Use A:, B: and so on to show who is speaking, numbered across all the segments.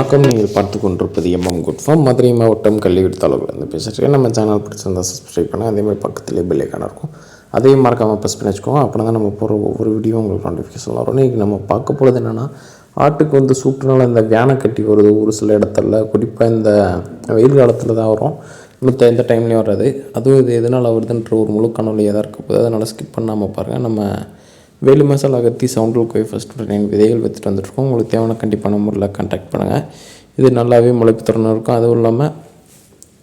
A: வணக்கம். நீங்கள் பார்த்து கொண்டிருப்பது எம்எம் குட் ஃபார்ம். மதுரை மாவட்டம் கள்ளியூர் தாலுகிலேருந்து பேசுகிறேன். நம்ம சேனல் பிடிச்சிருந்தா சப்ஸ்கிரைப் பண்ணால் அதேமாதிரி பக்கத்துலேயே பெல்லைக்கான இருக்கும். அதையும் மறக்காமல் ப்ரெஸ் பண்ணி வச்சுக்கோங்க. அப்போ தான் நம்ம போகிற ஒவ்வொரு வீடியோ உங்களுக்கு நோட்டிஃபிகேஷன் வரும். இன்றைக்கி நம்ம பார்க்க போகிறது என்னென்னா ஆட்டுக்கு வந்து சூட்டுனால இந்த வேனை கட்டி வருது. ஒரு சில இடத்துல குறிப்பாக இந்த வெயில் காலத்தில் தான் வரும். மற்ற எந்த டைம்லேயும் வராது. அதுவும் இது எதனால் வருதுன்ற ஒரு முழு கனவுலையாக தான் இருக்க போகுது. அதனால் ஸ்கிப் பண்ணாமல் பாருங்கள் நம்ம வேலு மசாலா அகத்தி சவுண்ட் கோய் ஃபஸ்ட் நைன் விதைகள் விற்றுட்டு வந்துட்டுருக்கோம். உங்களுக்கு தேவையான கண்டிப்பான முறையில் கான்டாக்ட் பண்ணுங்கள் இது நல்லாவே முளைப்பு திறனும் இருக்கும். அதுவும் இல்லாமல்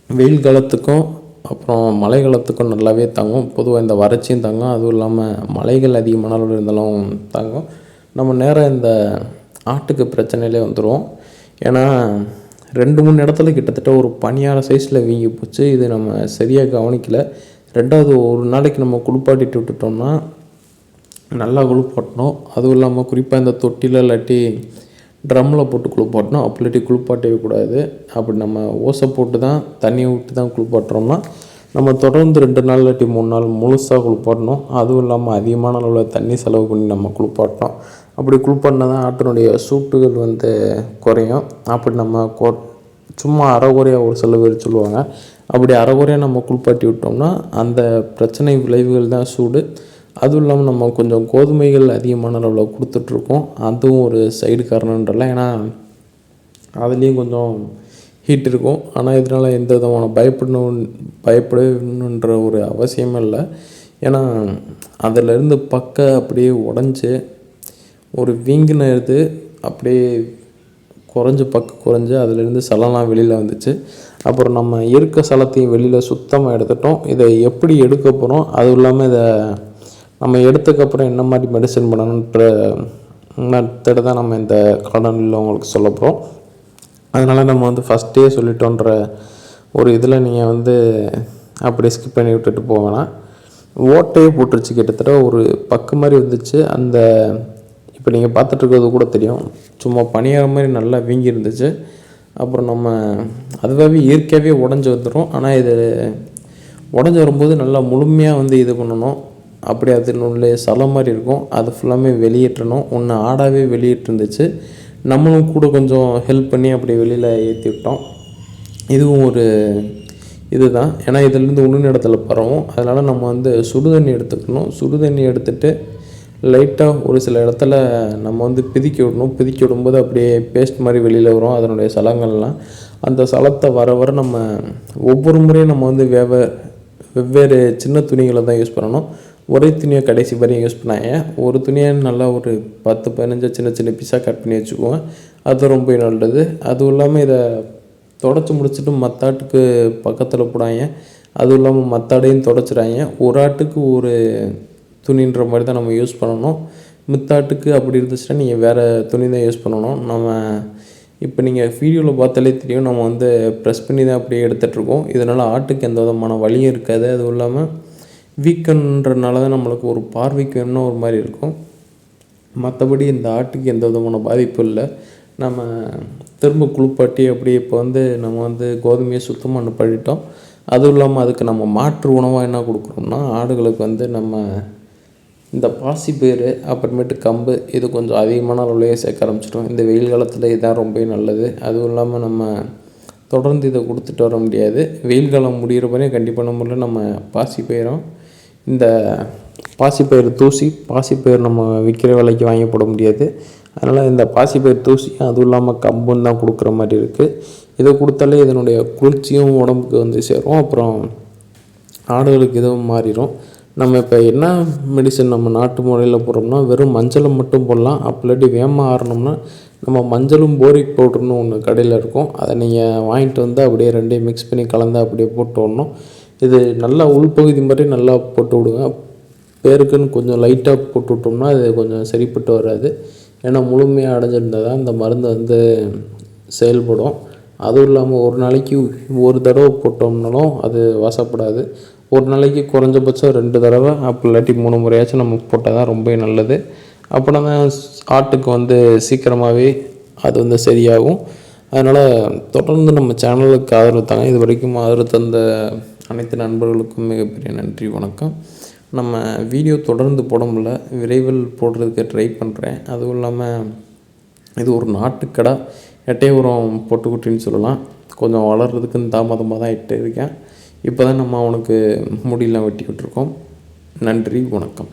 A: வெயில் காலத்துக்கும் அப்புறம் மழை காலத்துக்கும் நல்லாவே தாங்கும். பொதுவாக இந்த வறட்சியும் தாங்கும். அதுவும் இல்லாமல் மலைகள் அதிகமான அளவில் இருந்தாலும் தாங்கும். நம்ம நேரம் இந்த ஆட்டுக்கு பிரச்சனையிலே வந்துடும் ஏன்னா ரெண்டு மூணு இடத்துல கிட்டத்தட்ட ஒரு பனியார சைஸில் வீங்கி போச்சு. இது நம்ம சரியாக கவனிக்கலை. ரெண்டாவது ஒரு நாளைக்கு நம்ம குளிப்பாட்டிட்டு விட்டுட்டோம்னா நல்லா குளிப்பாட்டணும். அதுவும் இல்லாமல் குறிப்பாக இந்த தொட்டியில் இல்லாட்டி ட்ரம்மில் போட்டு குளிப்பாட்டணும். அப்படி இல்லாட்டி குளிப்பாட்டவே கூடாது. அப்படி நம்ம ஓசை போட்டு தான் தண்ணியை விட்டு தான் குளிப்பாட்டுறோம்னா நம்ம தொடர்ந்து ரெண்டு நாள் இல்லாட்டி மூணு நாள் முழுசாக குளிப்பாட்டணும். அதுவும் இல்லாமல் அதிகமான அளவில் தண்ணி செலவு பண்ணி நம்ம குளிப்பாட்டணும். அப்படி குளிப்பாட்டினா தான் ஆட்டினுடைய சூட்டுகள் வந்து குறையும். அப்படி நம்ம கொ சும்மா அறகுறையாக ஒரு சில பேர் சொல்லுவாங்க. அப்படி அறகுறையாக நம்ம குளிப்பாட்டி விட்டோம்னா அந்த பிரச்சனை விளைவுகள் தான் சூடு. அதுவும் இல்லாமல் நம்ம கொஞ்சம் கோதுமைகள் அதிகமான அளவில் கொடுத்துட்ருக்கோம். அதுவும் ஒரு சைடு காரணன்றல ஏன்னா அதுலேயும் கொஞ்சம் ஹீட் இருக்கும். ஆனால் இதனால் எந்த விதமான பயப்படணும் பயப்படணுன்ற ஒரு அவசியமே இல்லை. ஏன்னா அதிலிருந்து பக்க அப்படியே உடஞ்சி ஒரு வீங்கின இது அப்படியே குறைஞ்சி பக்க குறைஞ்சி அதுலேருந்து சலம்லாம் வெளியில் வந்துச்சு. அப்புறம் நம்ம இருக்க சலத்தையும் வெளியில் சுத்தமாக எடுத்துட்டோம். இதை எப்படி எடுக்க போகிறோம் அதுவும் இல்லாமல் இதை நம்ம எடுத்ததுக்கப்புறம் என்ன மாதிரி மெடிசன் பண்ணணுன்ற மெத்தடை தான் நம்ம இந்த கார்டனில் உங்களுக்கு சொல்ல போகிறோம் அதனால் நம்ம வந்து ஃபஸ்ட்டே சொல்லிட்டோன்ற ஒரு இதில் நீங்கள் வந்து அப்படியே ஸ்கிப் பண்ணி விட்டுட்டு போக வேணாம். ஓட்டையே போட்டுருச்சு கிட்டத்தட்ட ஒரு பக்கு மாதிரி வந்துச்சு அந்த இப்போ நீங்கள் பார்த்துட்ருக்கிறது கூட தெரியும். சும்மா பனியார மாதிரி நல்லா வீங்கி இருந்துச்சு. அப்புறம் நம்ம அதுவாகவே இயற்கையாகவே உடஞ்சி வந்துடும் ஆனால் இது உடஞ்சி வரும்போது நல்லா முழுமையாக வந்து இது பண்ணணும். அப்படி அதனுடைய சலம் மாதிரி இருக்கும். அது ஃபுல்லாமே வெளியேற்றணும். ஒன்று ஆடாகவே வெளியிட்டிருந்துச்சு நம்மளும் கூட கொஞ்சம் ஹெல்ப் பண்ணி அப்படி வெளியில் ஏற்றி விட்டோம். இதுவும் ஒரு இதுதான். ஏன்னா இதுலேருந்து உண்ணு இடத்துல பரவும். அதனால் நம்ம வந்து சுடுதண்ணி எடுத்துக்கணும். சுடுதண்ணி எடுத்துகிட்டு லைட்டாக ஒரு சில இடத்துல நம்ம வந்து பிதுக்கி விடணும். பிதுக்கி விடும்போது அப்படியே பேஸ்ட் மாதிரி வெளியில் வரும். அதனுடைய சலங்கள்லாம். அந்த சலத்தை வர வர நம்ம ஒவ்வொரு முறையும் நம்ம வந்து வெவ்வே வெவ்வேறு சின்ன துணிகளை தான் யூஸ் பண்ணணும். ஒரே துணியை கடைசி வரையும் யூஸ் பண்ணாங்க ஒரு துணியை நல்லா ஒரு பத்து பதினஞ்சு சின்ன சின்ன பீஸாக கட் பண்ணி வச்சுக்குவோம் அது ரொம்ப நல்லது. அதுவும் இல்லாமல் இதை தொடச்சி முடிச்சுட்டு மத்தாட்டுக்கு பக்கத்தில் போடாங்க அதுவும் இல்லாமல் மத்தாடையும் தொடச்சிடாங்க ஒரு ஆட்டுக்கு ஒரு துணின்ற மாதிரி தான் நம்ம யூஸ் பண்ணணும். மித்தாட்டுக்கு அப்படி இருந்துச்சுன்னா நீங்கள் வேறு துணி தான் யூஸ் பண்ணணும். நம்ம இப்போ நீங்கள் வீடியோவில் பார்த்தாலே தெரியும். நம்ம வந்து ப்ரெஸ் பண்ணி தான் அப்படியே எடுத்துகிட்ருக்கோம் இதனால் ஆட்டுக்கு எந்த விதமான வலியும் இருக்காது. அதுவும் இல்லாமல் வீக்கன்றனால தான் நம்மளுக்கு ஒரு பார்வைக்கு என்ன ஒரு மாதிரி இருக்கும். மற்றபடி இந்த ஆட்டுக்கு எந்த விதமான பாதிப்பும் இல்லை. நம்ம திரும்ப குளிப்பாட்டி அப்படி இப்போ வந்து நம்ம வந்து கோதுமையை சுத்தமாக அனுப்பிட்டோம் அதுவும் இல்லாமல் அதுக்கு நம்ம மாற்று உணவாக என்ன கொடுக்குறோம்னா ஆடுகளுக்கு வந்து நம்ம இந்த பாசிப்பயிறு அப்புறமேட்டு கம்பு இது கொஞ்சம் அதிகமான அளவுலேயே சேர்க்க ஆரம்பிச்சிட்டோம் இந்த வெயில் காலத்தில் இதுதான் ரொம்ப நல்லது. அதுவும் இல்லாமல் நம்ம தொடர்ந்து இதை கொடுத்துட்டு வர முடியாது. வெயில் காலம் முடிகிற வரையும் கண்டிப்பாக முறையில் நம்ம பாசி பாசிப்பயிரும் இந்த பாசிப்பயிறு தூசி பாசிப்பயிறு நம்ம விற்கிற விலைக்கு வாங்கி போட முடியாது. அதனால் இந்த பாசிப்பயிறு தூசி அதுவும் இல்லாமல் கம்புன்னு தான் கொடுக்குற மாதிரி இருக்குது இதை கொடுத்தாலே இதனுடைய குளிர்ச்சியும் உடம்புக்கு வந்து சேரும். அப்புறம் ஆடுகளுக்கு இதுவும் மாறிடும் நம்ம இப்போ என்ன மெடிசன் நம்ம நாட்டு முறையில் போடுறோம்னா வெறும் மஞ்சளை மட்டும் போடலாம். அப்படி இல்லாட்டி வேகமாக ஆறணும்னா நம்ம மஞ்சளும் போரிக் பவுடர்னு ஒன்று கடையில் இருக்கும். அதை நீங்கள் வாங்கிட்டு வந்து அப்படியே ரெண்டையும் மிக்ஸ் பண்ணி கலந்து அப்படியே போட்டு விடணும். இது நல்லா உள்பகுதி மாதிரி நல்லா போட்டு விடுங்க. பேருக்குன்னு கொஞ்சம் லைட்டாக போட்டு விட்டோம்னா அது கொஞ்சம் சரிப்பட்டு வராது. ஏன்னா முழுமையாக அடைஞ்சிருந்தால் தான் இந்த மருந்து வந்து செயல்படும். அதுவும் இல்லாமல் ஒரு நாளைக்கு ஒரு தடவை போட்டோம்னாலும் அது வாசப்படாது. ஒரு நாளைக்கு குறைஞ்சபட்சம் ரெண்டு தடவை அப்போ இல்லாட்டி மூணு முறையாச்சும் நம்ம போட்டால் தான் ரொம்ப நல்லது. அப்படின்னா தான் ஆட்டுக்கு வந்து சீக்கிரமாகவே அது வந்து சரியாகும். அதனால் தொடர்ந்து நம்ம சேனலுக்கு ஆதரவு தாங்க. இது வரைக்கும் ஆதரவு தந்த அனைத்து நண்பர்களுக்கும் மிகப்பெரிய நன்றி வணக்கம். நம்ம வீடியோ தொடர்ந்து போட முடியல விரைவில் போடுறதுக்கு ட்ரை பண்ணுறேன் அதுவும் இல்லாமல் இது ஒரு நாட்டுக்கடை. எட்டே உரம் போட்டுக்குட்டின்னு சொல்லலாம். கொஞ்சம் வளர்கிறதுக்குன்னு தாமதமாக தான் இட்டு இருக்கேன். இப்போ தான் நம்ம அவனுக்கு முடியெல்லாம் வெட்டி விட்டுருக்கோம் நன்றி வணக்கம்.